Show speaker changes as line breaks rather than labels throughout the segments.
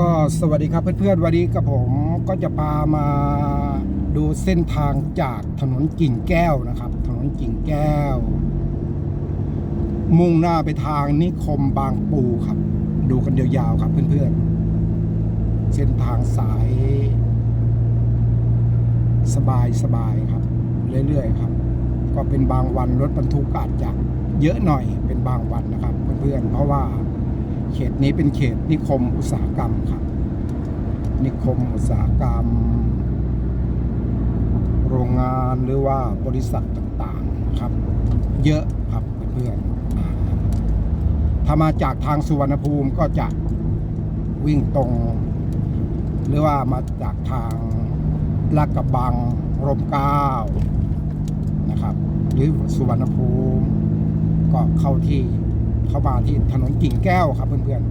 ก็สวัสดีครับเพื่อนๆวันนี้กับผมก็จะพามาดูเส้นทางจากถนนกิ่งแก้วนะครับ ถนนกิ่งแก้ว มุ่งหน้าไปทางนิคมบางปูครับ ดูกันยาวๆครับเพื่อนๆ เส้นทางสาย สบายสบายครับ เรื่อยๆครับ ก็เป็นบางวันรถบรรทุกอาจจะเยอะหน่อยเป็นบางวันนะครับ เพื่อนๆเพราะว่า เขตนี้เป็นเขตนิคมอุตสาหกรรมครับ นิคมอุตสาหกรรม โรงงานหรือว่าบริษัทต่างๆครับ เยอะครับเพื่อนๆถ้ามาจากทางสุวรรณภูมิก็จะวิ่งตรง หรือว่ามาจากทางลาดกระบังรมเกล้านะครับ หรือสุวรรณภูมิก็เข้าที่ เข้ามาที่ถนนกิ่งแก้วครับเพื่อน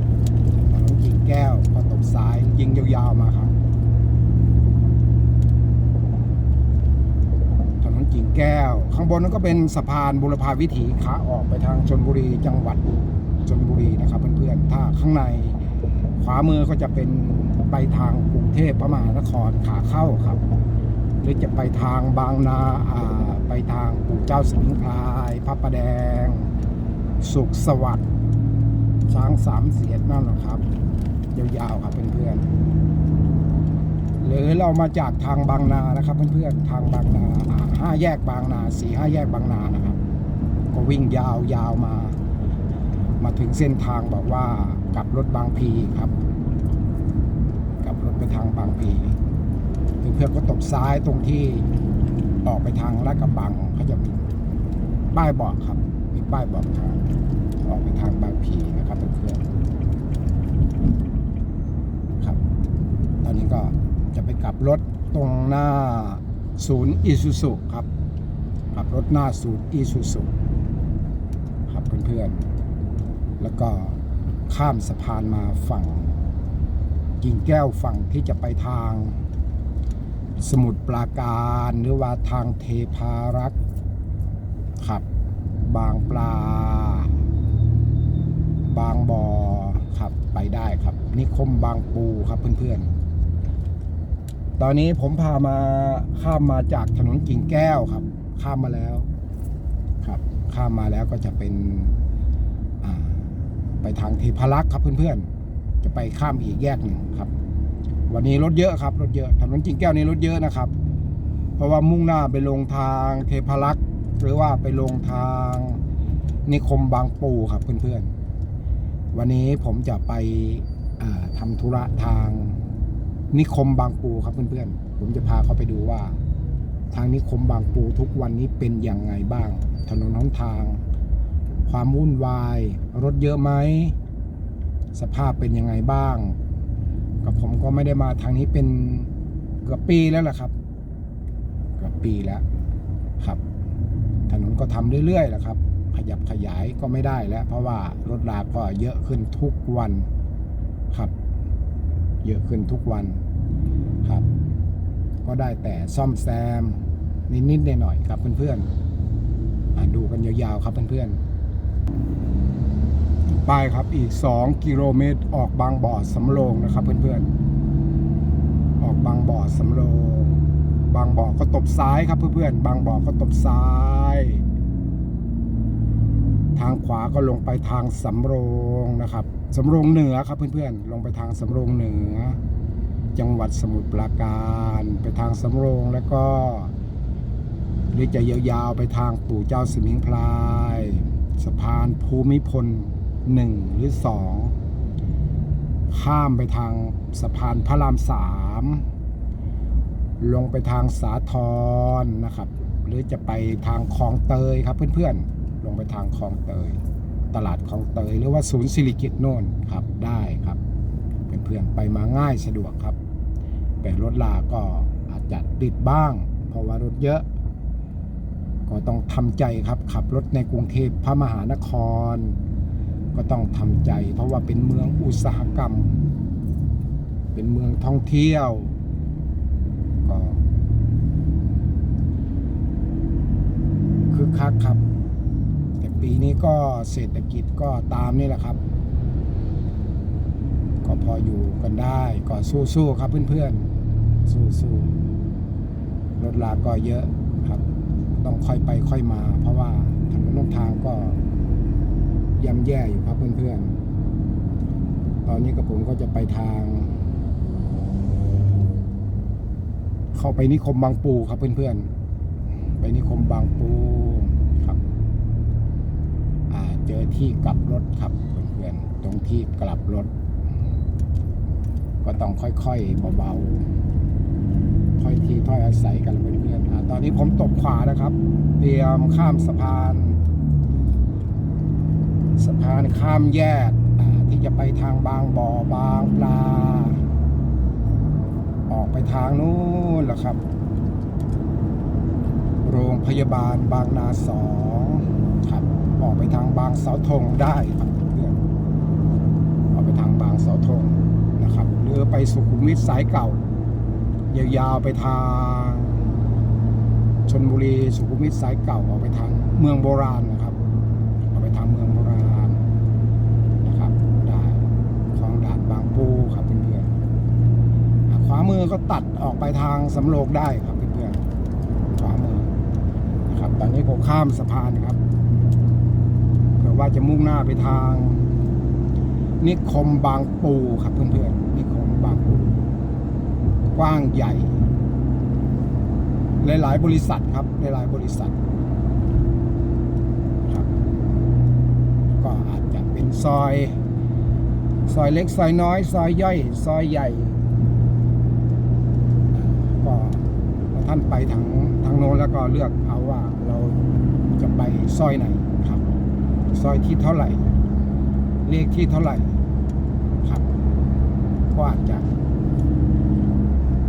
ๆ ถนนกิ่งแก้วพอตบซ้ายยิงยาวๆมาครับ ถนนกิ่งแก้ว ข้างบนนั้นก็เป็นสะพานบุรพาวิถีขาออกไปทางชนบุรีจังหวัดชนบุรีนะครับเพื่อนๆ ถ้าข้างในขวามือก็จะเป็นไปทางกรุงเทพพระมหานครขาเข้าครับ หรือจะไปทางบางนาไปทางปู่เจ้าสิงห์พรายพระประแดง สุขสวัสดิ์ช้างสามเสียนนั่นแหละครับ ยาวๆครับเพื่อนๆหรือเรามาจากทางบางนานะครับเพื่อนๆทางบางนาห้าแยกบางนาสี่ห้าแยกบางนานะครับ ก็วิ่งยาวๆมา มาถึงเส้นทางบอกว่ากลับรถบางพีครับกลับรถไปทางบางพีเพื่อนๆก็ตบซ้ายตรงที่ออกไปทางลาดกระบังเขาจะมีป้ายบอกครับ ป้ายบอกทางออกไปทางบางพีนะครับเพื่อนๆครับ ตอนนี้ก็จะไปกลับรถตรงหน้าศูนย์อีซูซุครับกลับรถหน้าศูนย์อีซูซุครับเพื่อนๆ แล้วก็ข้ามสะพานมาฝั่งกิ่งแก้วฝั่งที่จะไปทาง สมุทรปราการหรือว่าทางเทพารักษ์ครับ บางปลา บางบอครับไปได้ครับ นิคมบางปูครับเพื่อนๆ ตอนนี้ผมพามาข้ามมาจากถนนกิ่งแก้วครับ ข้ามมาแล้วครับ ข้ามมาแล้วก็จะเป็นไปทางเทพารักษ์ครับเพื่อนๆ จะไปข้ามอีกแยกหนึ่งครับ วันนี้รถเยอะครับรถเยอะถนนกิ่งแก้วนี้รถเยอะนะครับ เพราะว่ามุ่งหน้าไปลงทางเทพารักษ์ หรือว่าไปลงทางนิคมบางปูครับเพื่อนๆ วันนี้ผมจะไปอ่าทำธุระทางนิคมบางปูครับเพื่อนๆ ผมจะพาเขาไปดูว่า ทางนิคมบางปูทุกวันนี้เป็นอย่างไงบ้าง ถนนหนทาง ความวุ่นวาย รถเยอะไหม สภาพเป็นยังไงบ้าง กับผมก็ไม่ได้มาทางนี้เป็นเกือบปีแล้วแหละครับ เกือบปีแล้วครับ ถนนก็ทำเรื่อยๆแหละครับ ขยับขยายก็ไม่ได้แล้ว เพราะว่ารถราก็เยอะขึ้นทุกวันครับ เยอะขึ้นทุกวันครับ ก็ได้แต่ซ่อมแซมนิดๆหน่อยๆครับเพื่อนๆอะดูกันยาวๆครับเพื่อนๆไปครับอีก 2 กิโลเมตรออกบางบ่อสำโรงนะครับ เพื่อนๆออกบางบ่อสำโรงบางบ่อก็ตบซ้ายครับเพื่อนๆ บางบ่อก็ตบซ้าย ทางขวาก็ลงไปทางสำโรงนะครับสำโรงเหนือครับเพื่อนๆ ลงไปทางสำโรงเหนือ จังหวัดสมุทรปราการ ไปทางสำโรงแล้วก็ หรือจะยาวๆไปทางปู่เจ้าสมิงพราย สะพานภูมิพลหนึ่งหรือสองข้ามไปทางสะพานพระรามสามลงไปทางสาทรนะครับ หรือจะไปทางคลองเตยครับเพื่อนๆ ลงไปทางคลองเตย ตลาดคลองเตยหรือว่าศูนย์สิริกิตโน่นครับได้ครับ เพื่อนๆไปมาง่ายสะดวกครับ แต่รถลาก็อาจจะติดบ้าง เพราะว่ารถเยอะ ก็ต้องทำใจครับขับรถในกรุงเทพพระมหานคร ก็ต้องทำใจ เพราะว่าเป็นเมืองอุตสาหกรรม เป็นเมืองท่องเที่ยวก็ คักครับ แต่ปีนี้ก็เศรษฐกิจก็ตามนี่แหละครับ ก็พออยู่กันได้ก็สู้ๆครับเพื่อนๆ สู้ๆรถลาก็เยอะครับ ต้องค่อยไปค่อยมา เพราะว่าถนนหนทางก็ย่ำแย่อยู่ครับเพื่อนๆ ตอนนี้กับผมก็จะไปทาง เข้าไปนิคมบางปูครับเพื่อนๆ ไปนิคมบางปูครับอ่าเจอที่กลับรถครับเพื่อนๆตรงที่กลับรถ ก็ต้องค่อยๆเบาๆถ้อยทีถ้อยอาศัยกันเพื่อนๆตอนนี้ผมตบขวานะครับ เตรียมข้ามสะพานสะพานข้ามแยกที่จะไปทางบางบ่อบางปลา ออกไปทางนู้นแหละครับ โรงพยาบาลบางนาสองครับออกไปทางบางเสาธงได้ครับเพื่อนออกไปทางบางเสาธงนะครับหรือไปสุขุมวิทสายเก่ายาวๆไปทางชนบุรีสุขุมวิทสายเก่าออกไปทางเมืองโบราณนะครับออกไปทางเมืองโบราณนะครับได้คลองด่านบางปูครับเพื่อนๆขวามือก็ตัดออกไปทางสำโรงได้ครับเพื่อนๆขวามือนะครับ ต อนนี้ผมข้ามสะพานครับเผื่อว่าจะมุ่งหน้าไปทาง นิคมบางปูครับเพื่อนๆนิคมบางปู กว้างใหญ่ หลายๆบริษัทครับหลายๆบริษัทครับก็อาจจะเป็นซอย ซอยเล็กซอยน้อย ซอยย่อย ซอยใหญ่ก็ท่านไปทางทางโน้นแล้วก็เลือกเอาว่าเราจะ ไปซอยไหนครับ ซอยที่เท่าไหร่ เลขที่เท่าไหร่ครับก็อาจจะ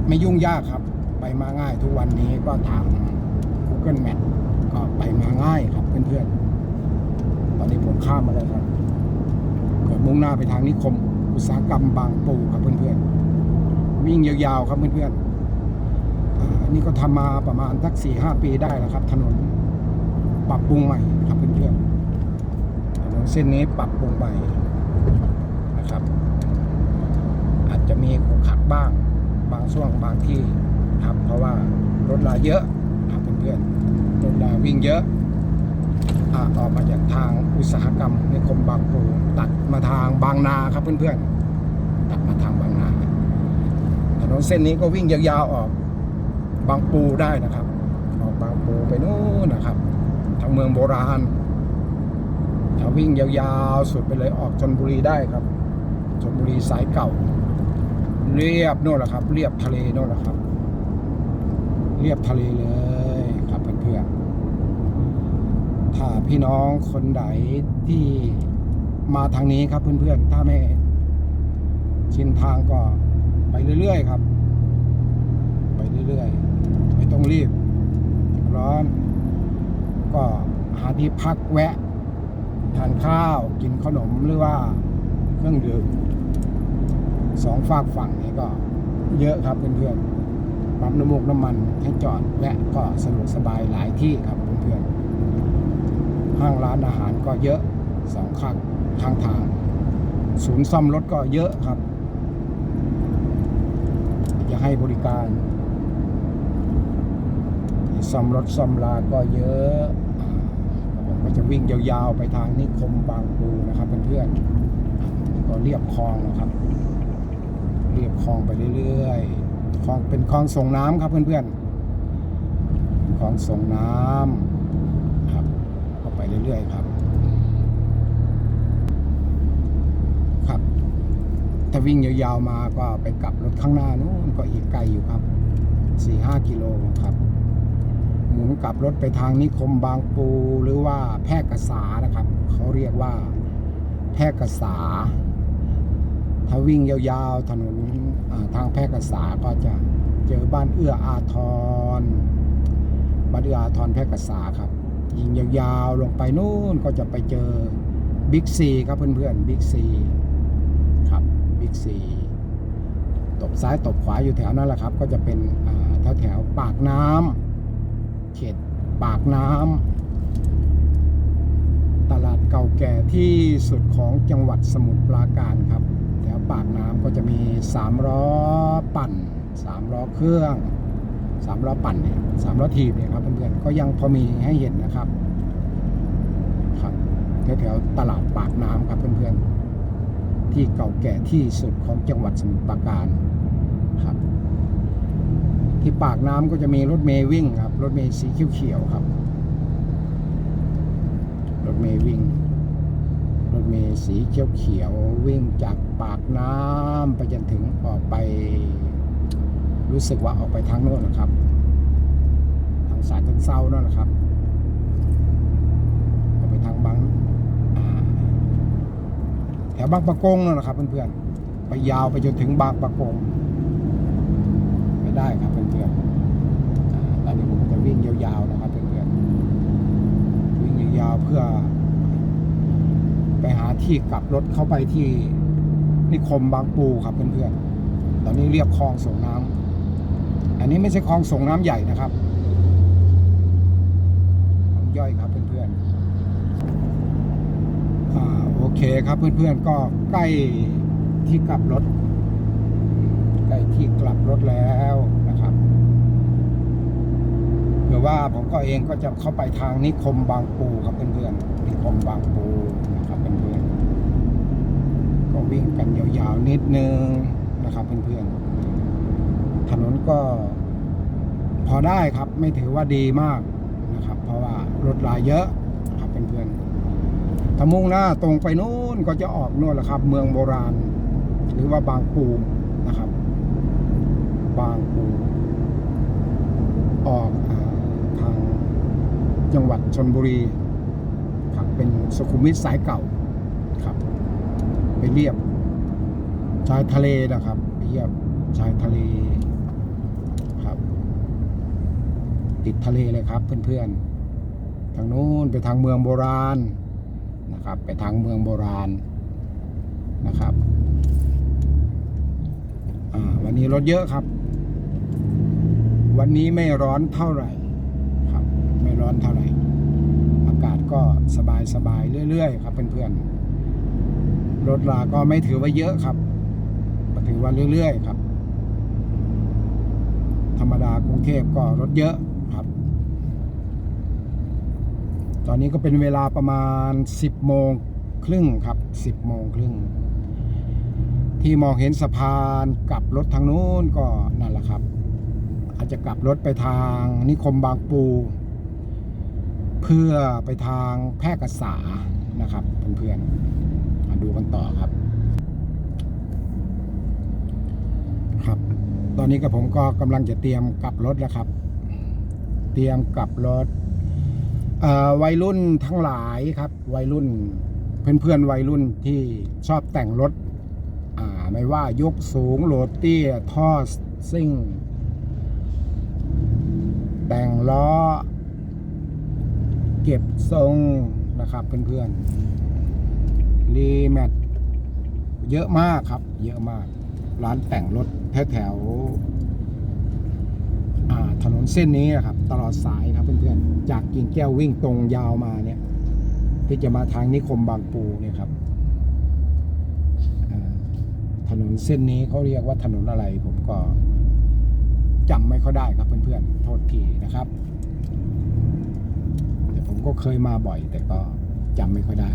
ไม่ยุ่งยากครับ ไปมาง่ายทุกวันนี้ก็ทาง Google Map ก็ไปมาง่ายครับเพื่อนๆ ตอนนี้ผมข้ามมาแล้วครับเกิดมุ่งหน้าไปทางนิคม อุตสาหกรรมบางปูครับเพื่อนๆ วิ่งยาวๆครับเพื่อนๆนนี้ก็ทำมาประมาณสักสี่ห้าปีได้แล้วครับ ถนน ปรับปรุงใหม่ครับเพื่อนๆถนนเส้นนี้ปรับปรุงใหม่นะครับ อาจจะมีขรุขระบ้าง บางช่วงบางที่ครับ เพราะว่ารถลาเยอะครับเพื่อนๆรถลาวิ่งเยอะอ่าออกมาจากทางอุตสาหกรรมนิคมบางปูตัดมาทางบางนาครับเพื่อนๆตัดมาทางบางนาถนนเส้นนี้ก็วิ่งยาวๆออกบางปูได้นะครับ ออกบางปูไปนู่นนะครับางเมืองโบราณถ้าวิ่งยาวๆ สุดไปเลยออกชนบุรีได้ครับชนบุรีสายเก่า เรียบโน่นแหละครับ เรียบทะเลโน่นแหละครับ เรียบทะเลเลยครับเพื่อนๆถ้าพี่น้องคนไหนที่มาทางนี้ครับเพื่อนๆ ถ้าไม่ชินทางก็ไปเรื่อยๆครับ ไปเรื่อยๆ ไม่ต้องรีบ ร้อน ก็หาที่พักแวะ ทานข้าวกินขนมหรือว่าเครื่องดื่มสองฝากฝั่งนี้ก็เยอะครับเพื่อนๆ ปั๊มน้ำมูกน้ำมันให้จอดแวะก็สะดวกสบายหลายที่ครับเพื่อนๆ ห้างร้านอาหารก็เยอะสองข้างข้างทาง ศูนย์ซ่อมรถก็เยอะครับ จะให้บริการซ่อมรถซ่อมลาก็เยอะ มก็จะวิ่งยาวๆไปทางนิคมบางปูนะครับเพื่อนๆก็เรียบคลองนะครับ เรียบคลองไปเรื่อยๆคลองเป็นคลองส่งน้ำครับเพื่อนๆคลองส่งน้ำครับก็ไปเรื่อยๆครับครับถ้าวิ่งยาวๆมาก็ไปกลับรถข้างหน้านู้นก็อีกไกลอยู่ครับสี่ห้ากิโลครับ หมุนกลับรถไปทางนิคมบางปูหรือว่าแพร่กษานะครับเขาเรียกว่าแพร่กษา ถ้าวิ่งยาวๆถนนทางแพร่กษาก็จะเจอบ้านเอื้ออาทรบ้านเอื้ออาทรแพร่กษาครับยิงยาวๆลงไปนู่นก็จะไปเจอบิ๊กซีครับเพื่อนๆบิ๊กซีครับบิ๊กซีตบซ้ายตบขวาอยู่แถวนั้นแหละครับ ก็จะเป็นแถวแถวปากน้ำ เขตปากน้ำตลาดเก่าแก่ที่สุดของจังหวัดสมุทรปราการครับ แถวปากน้ำก็จะมีสามล้อปั่นสามล้อเครื่องสามล้อปั่นเนี่ยสามล้อถีบเนี่ยครับเพื่อนๆก็ยังพอมีให้เห็นนะครับครับแถวๆตลาดปากน้ำครับเพื่อนๆที่เก่าแก่ที่สุดของจังหวัดสมุทรปราการครับ ที่ปากน้ำก็จะมีรถเมย์วิ่งครับ รถเมย์สีเขียวๆครับ รถเมย์วิ่ง รถเมย์สีเขียวๆวิ่งจากปากน้ำไปจนถึงออกไป รู้สึกว่าออกไปทางโน้นนะครับ ทางสายทางเศร้านั่นนะครับออกไปทางบางแถวบางปะกงนั่นนะครับเพื่อนๆไปยาวไปจนถึงบางปะกง ได้ครับเพื่อนๆตอนนี้ผมจะวิ่งยาวๆนะครับเพื่อนๆวิ่งยาวๆเพื่อ ไปหาที่กลับรถเข้าไปที่นิคมบางปูครับเพื่อนๆ ตอนนี้เรียบคลองส่งน้ำอันนี้ไม่ใช่คลองส่งน้ำใหญ่นะครับคลองย่อยครับเพื่อนๆอโอเคครับเพื่อนๆก็ใกล้ที่กลับรถ ใกล้ที่กลับรถแล้วนะครับเผื่อว่าผมก็เองก็จะเข้าไปทางนิคมบางปูครับเพื่อนๆนิคมบางปูนะครับเพื่อนๆก็วิ่งกันยาวๆนิดนึงนะครับเพื่อนๆถนนก็ พอได้ครับไม่ถือว่าดีมากนะครับ เพราะว่ารถลายเยอะครับเพื่อนๆถ้ามุ่งหน้าตรงไปนู้นก็จะออกนู่นแหละครับ เมืองโบราณ หรือว่าบางปู บางปูออกทางจังหวัดชนบุรีครับเป็นสุขุมวิทสายเก่าครับ ไปเรียบชายทะเลนะครับไปเรียบชายทะเลครับ ติดทะเลเลยครับเพื่อนๆทางนู้นไปทางเมืองโบราณนะครับ ไปทางเมืองโบราณนะครับวันนี้รถเยอะครับ วันนี้ไม่ร้อนเท่าไหร่ครับ ไม่ร้อนเท่าไหร่ อากาศก็สบายสบายเรื่อยๆ ครับเพื่อนๆรถราก็ไม่ถือว่าเยอะครับถือว่าเรื่อยๆ ครับ ธรรมดากรุงเทพก็รถเยอะครับ ตอนนี้ก็เป็นเวลาประมาณ 10โมงครึ่งครับ 10โมงครึ่งที่มองเห็นสะพานกับรถทางนู้นก็นั่นแหละครับ อาจจะกลับรถไปทางนิคมบางปู เพื่อไปทางแพร่กษานะครับเพื่อนๆมาดูกันต่อครับ ครับ ตอนนี้ก็ผมก็กำลังจะเตรียมกลับรถแล้วครับ เตรียมกลับรถเอ่อวัยรุ่นทั้งหลายครับ วัยรุ่นเพื่อนๆวัยรุ่นที่ชอบแต่งรถอ่าไม่ว่ายกสูงโหลดเตี้ยท่อซิ่ง แต่งล้อ เก็บทรงนะครับเพื่อนๆ รีแมทเยอะมากครับ เยอะมาก ร้านแต่งรถแถวแถวๆถนนเส้นนี้นะครับ ตลอดสายครับเพื่อนๆ จากกิ่งแก้ววิ่งตรงยาวมาเนี่ย ที่จะมาทางนิคมบางปูเนี่ยครับถนนเส้นนี้เขาเรียกว่าถนนอะไรผมก็ จำไม่ค่อยได้ครับเพื่อนๆ โทษทีนะครับแต่ผมก็เคยมาบ่อย แต่ก็จำไม่ค่อยได้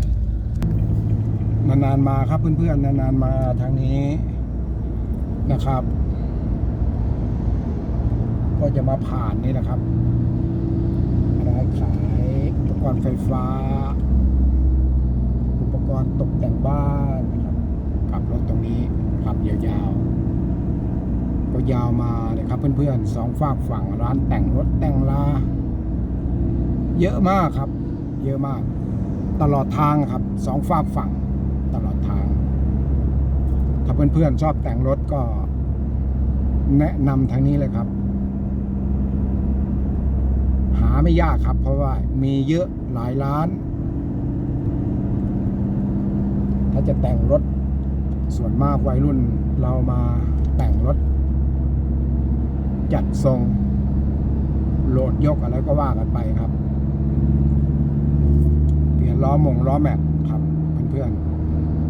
นานๆมาครับเพื่อนๆ นานๆมาทางนี้นะครับ ก็จะมาผ่านนี่นะครับร้านขายอุปกรณ์ไฟฟ้า อุปกรณ์ตกแต่งบ้านนะครับ ขับรถตรงนี้ขับยาวๆ ยาวมาเลยครับเพื่อนๆสองฝากฝั่งร้านแต่งรถแต่งลา เยอะมากครับ เยอะมาก ตลอดทางครับสองฝากฝั่งตลอดทาง ถ้าเพื่อนๆชอบแต่งรถก็แนะนำทางนี้เลยครับ หาไม่ยากครับ เพราะว่ามีเยอะหลายร้าน ถ้าจะแต่งรถส่วนมากวัยรุ่นเรามาแต่งรถ จัดทรง โหลดยกอะไรก็ว่ากันไปครับ เปลี่ยนล้อมงล้อแม็กครับเพื่อน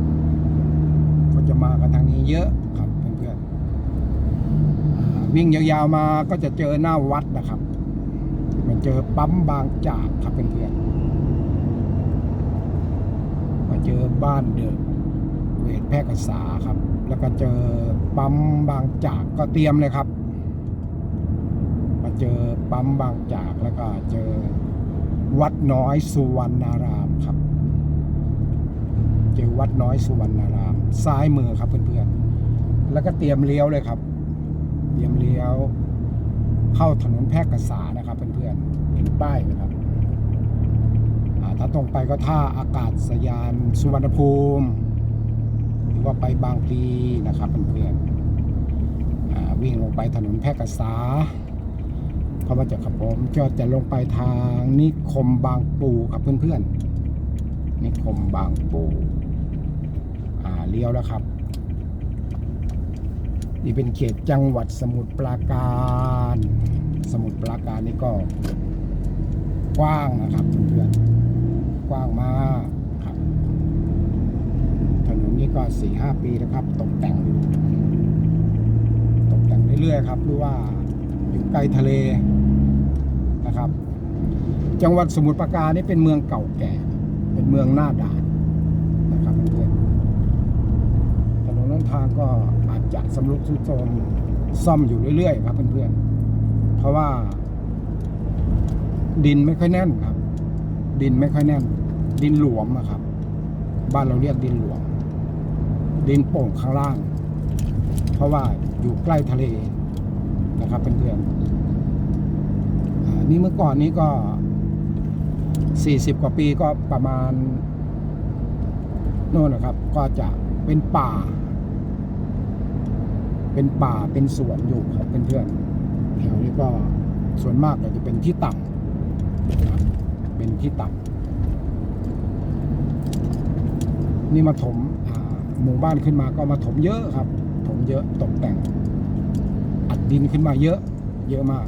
ๆก็จะมากันทางนี้เยอะครับเพื่อนๆอ่าวิ่งยาวๆมาก็จะเจอหน้าวัดนะครับ มันเจอปั๊มบางจากครับเพื่อนๆมาเจอบ้านเดอะเวทแพร่กษาครับ แล้วก็เจอปั๊มบางจากก็เตรียมเลยครับ เจอปั๊มบางจากแล้วก็เจอวัดน้อยสุวรรณารามครับ เจอวัดน้อยสุวรรณาราม ซ้ายมือครับเพื่อนๆ แล้วก็เตรียมเลี้ยวเลยครับ เตรียมเลี้ยว เข้าถนนแพร่กษานะครับเพื่อนๆเห็นป้ายไหมครับถ้าตรงไปก็ท่าอากาศยานสุวรรณภูมิ หรือว่าไปบางพลีนะครับเพื่อนๆอ่าวิ่งลงไปถนนแพร่กษา พอมาจากขับผมก็จะลงไปทางนิคมบางปูครับเพื่อนๆนิคมบางปูอ่าเลี้ยวแล้วครับ นี่เป็นเขตจังหวัดสมุทรปราการ สมุทรปราการนี่ก็ กว้างนะครับเพื่อนๆกว้างมากครับ ถนนนี้ก็สี่ห้าปีแล้วครับ ตกแต่งอยู่ตกแต่งเรื่อยๆครับรู้ว่า อยู่ใกล้ทะเลนะครับ จังหวัดสมุทรปราการนี่เป็นเมืองเก่าแก่ เป็นเมืองหน้าด่านนะครับเพื่อนถนนน้นทางก็อาจจะสำรุดทรุดโทรมซ่อมอยู่เรื่อยๆครับเพื่อนๆเพราะว่า ดินไม่ค่อยแน่นครับ ดินไม่ค่อยแน่น ดินหลวมอะครับ บ้านเราเรียกดินหลวมดินโป่งข้างล่าง เพราะว่าอยู่ใกล้ทะเล นะครับเพื่อนๆนี่เมื่อก่อนนี้ก็ 40 กว่าปีก็ประมาณโน่นนะครับ ก็จะเป็นป่า เป็นป่าเป็นสวนอยู่ครับเพื่อนๆแถวนี้ก็ส่วนมากก็จะเป็นที่ต่ำนะเป็นที่ต่ำนี่มาถมหมู่บ้านขึ้นมาก็มาถมเยอะครับ ถมเยอะตกแต่ง อัดดินขึ้นมาเยอะ เยอะมาก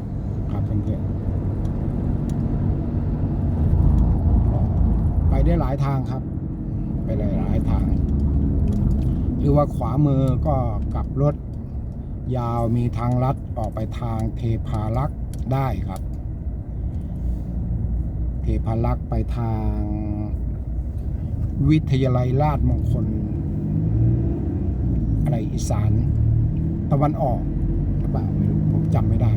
ครับเพื่อนๆไปได้หลายทางครับ ไปได้หลายทาง หรือว่าขวามือก็กลับรถ ยาวมีทางลัดออกไปทางเทพารักษ์ได้ครับ เทพารักษ์ไปทาง วิทยาลัยราชมงคล อะไรอีสานตะวันออก เปล่าไม่รู้ผมจำไม่ได้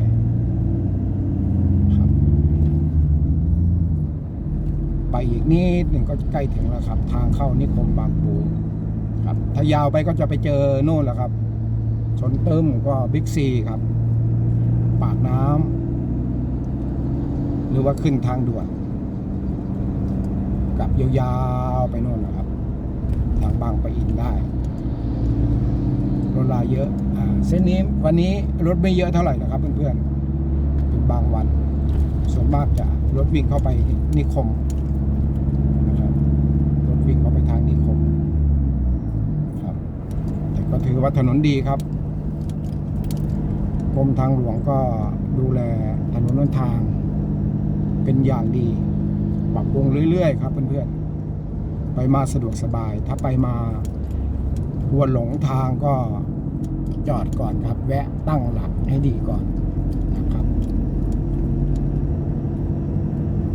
ครับ ไปอีกนิดหนึ่งก็ใกล้ถึงแล้วครับ ทางเข้านิคมบางปูครับ ถ้ายาวไปก็จะไปเจอโน่นแหละครับ ชนเติมก็บิ๊กซีครับ ปากน้ำหรือว่าขึ้นทางด่วนกลับยาวๆไปโน่นนะครับ ทางบางปะอินได้รถลาเยอะ เส้นนี้วันนี้รถไม่เยอะเท่าไหร่นะครับเพื่อนๆเป็นบางวัน ส่วนมากจะรถวิ่งเข้าไปนิคมนะครับรถวิ่งเข้าไปทางนิคมครับแต่ก็ถือว่าถนนดีครับกรมทางหลวงก็ดูแลถนนหนทางเป็นอย่างดีปรับปรุงเรื่อยๆ ครับเพื่อนๆไปมาสะดวกสบาย ถ้าไปมาหัวหลงทางก็ จอดก่อนครับ แวะตั้งหลักให้ดีก่อนนะครับ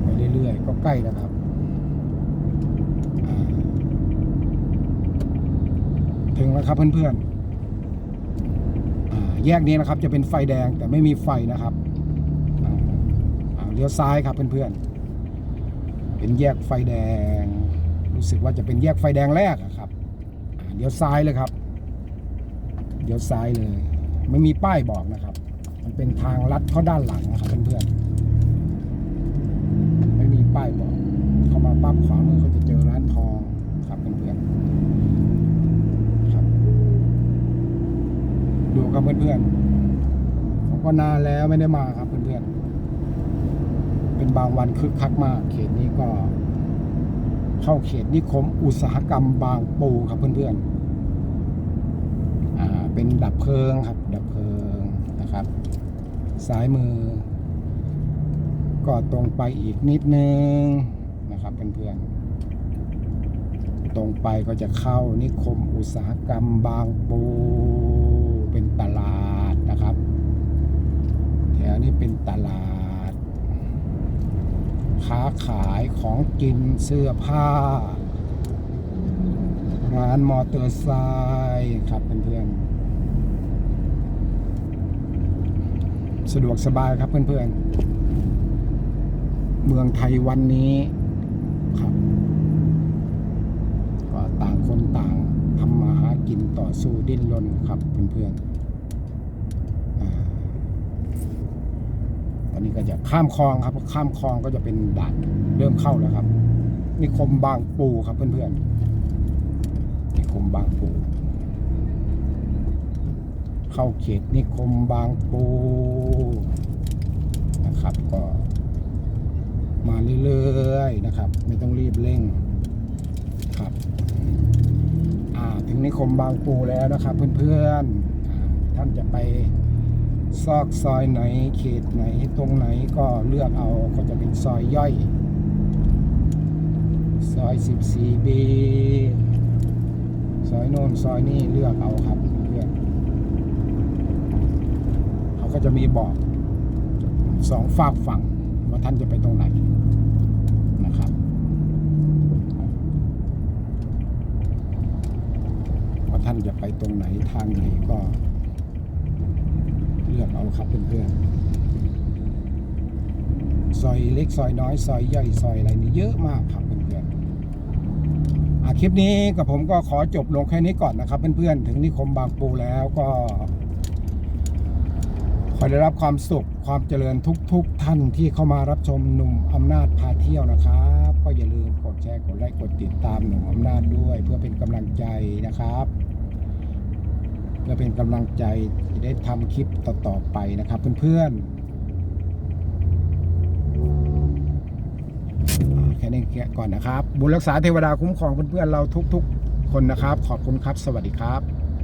ไปเรื่อยๆ ก็ใกล้แล้วครับ ถึงแล้วครับเพื่อนๆแยกนี้นะครับจะเป็นไฟแดงแต่ไม่มีไฟนะครับเลี้ยวซ้ายครับเพื่อนๆ เป็นแยกไฟแดง รู้สึกว่าจะเป็นแยกไฟแดงแรกอะครับเลี้ยวซ้ายเลยครับ เลี้ยวซ้ายเลย ไม่มีป้ายบอกนะครับ มันเป็นทางลัดเข้าด้านหลังนะครับเพื่อนๆไม่มีป้ายบอกเข้ามาปั๊บขวามือเขาจะเจอร้านทองครับเพื่อนๆครับ ดูครับเพื่อนๆผมก็นานแล้วไม่ได้มาครับเพื่อนๆเป็นบางวันคึกคักมาก เขตนี้ก็ เข้าเขตนิคมอุตสาหกรรมบางปูครับเพื่อนๆ เป็นดับเพลิงครับ ดับเพลิงนะครับ ซ้ายมือ ก็ตรงไปอีกนิดนึงนะครับเพื่อนตรงไปก็จะเข้านิคมอุตสาหกรรมบางปูเป็นตลาดนะครับ แถวนี้เป็นตลาด ค้าขายของกินเสื้อผ้าร้านมอเตอร์ไซค์ครับเพื่อนๆ สะดวกสบายครับเพื่อนๆ เมืองไทยวันนี้ครับก็ต่างคนต่างทำมาหากินต่อสู้ดิ้นรนครับเพื่อนๆอ่าตอนนี้ก็จะข้ามคลองครับข้ามคลองก็จะเป็นด่านเริ่มเข้าแล้วครับนิคมบางปูครับเพื่อนๆนิคมบางปู เข้าเขตนิคมบางปูนะครับก็มาเรื่อยๆนะครับ ไม่ต้องรีบเร่งครับถึงนิคมบางปูแล้วนะครับเพื่อนๆท่านจะไปซอกซอยไหนเขตไหนตรงไหนก็เลือกเอาก็จะเป็นซอยย่อย ซอย 14B ซอยโน่นซอยนี่เลือกเอาครับเพื่อนเขา ก็จะมีบอกสองฝากฝั่งว่าท่านจะไปตรงไหนนะครับ ว่าท่านจะไปตรงไหนทางไหนก็ เลือกเอาครับเพื่อนๆซอยเล็กซอยน้อยซอยย่อยซอยอะไรนี่เยอะมากครับเพื่อนๆอะคลิปนี้กับผมก็ขอจบลงแค่นี้ก่อนนะครับเพื่อนๆถึงนิคมบางปูแล้วก็ อได้รับความสุขความเจริญทุกๆทท่านที่เข้ามารับชมหนุ่มอำนาจพาเที่ยวนะครับ ก็อย่าลืมกดแชร์กดไลค์กดติดตามหนุ่มอำนาจด้วย เพื่อเป็นกำลังใจนะครับ เพื่อเป็นกำลังใจจะได้ทำคลิปต่อๆไปนะครับ เพื่อนๆแค่นี้ก่อนนะครับ บุญรักษาเทวดาคุ้มครองเพื่อนๆเราทุก ๆ คนนะครับ ขอบคุณครับ สวัสดีครับ